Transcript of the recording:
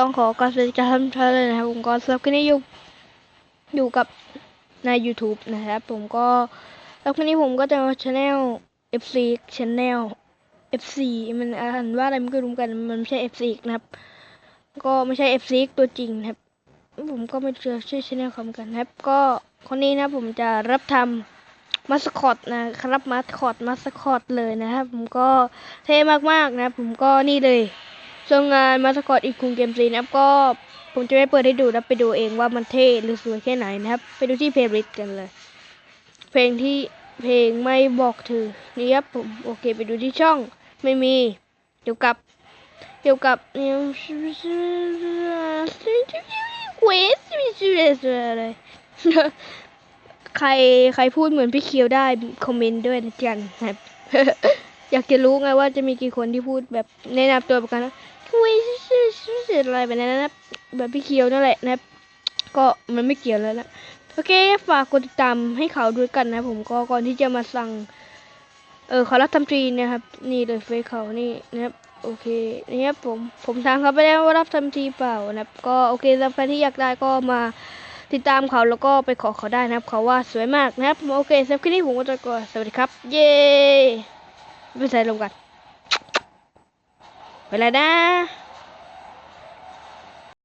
ต้องขอการสวัสดีท่านผู้ชมเลยนะครับผมก็สำหรับคลิปนี้อยู่อยู่กับใน YouTube นะครับ ผมก็สำหรับคลิปนี้ผมก็จะมา channel FC channel FC มันอ่านว่าอะไรไม่รู้เหมือนกันมันไม่ใช่ FC นะครับ ก็ไม่ใช่ FC ตัวจริงนะครับ ผมก็ไม่เจอชื่อช anel เขาเหมือนกันนะครับ ก็คนนี้นะผมจะรับทำมาสคอตนะครับมาสคอตมาสคอตเลยนะครับ ผมก็เท่มากๆนะผมก็นี่เลย ส่วนงานมาสคอตอีกคุงเกมซีนะครับ ก็ผมจะไม่เปิดให้ดูนะไปดูเองว่ามันเท่หรือสวยแค่ไหนนะครับ ไปดูที่เพลย์ลิสต์กันเลย เพลงที่เพลงไม่บอกถือนี่ครับผมโอเคไปดูที่ช่องไม่มีเกี่ยวกับเกี่ยวกับเนี่ยเควสอะไรใครใครพูดเหมือนพี่เคียวได้ คอมเมนต์ด้วยนะจันครับ อยากจะรู้ไงว่าจะมีกี่คนที่พูดแบบแนะนำตัวประกันนะเควสอะไรแบบนั้นนะแบบพี่เคียวนั่นแหละนะครับก็มันไม่เกี่ยวแล้วนะโอเคฝากกดติดตามให้เขาด้วยกันนะ ผมก็ก่อนที่จะมาสั่ง เออเขารับทำทรีนะครับ นี่เลยเฟซเขานี่นะครับโอเคนี่ครับผมผมถามเขาไปแล้วว่ารับทำทีเปล่านะครับ ก็โอเคสำหรับใครที่อยากได้ก็มาติดตามเขาแล้วก็ไปขอเขาได้นะครับ เขาว่าสวยมากนะครับ โอเคสำหรับคลิปนี้ผมก็จะก็สวัสดีครับ เย้ ไปใส่ลงกันไปแล้วนะ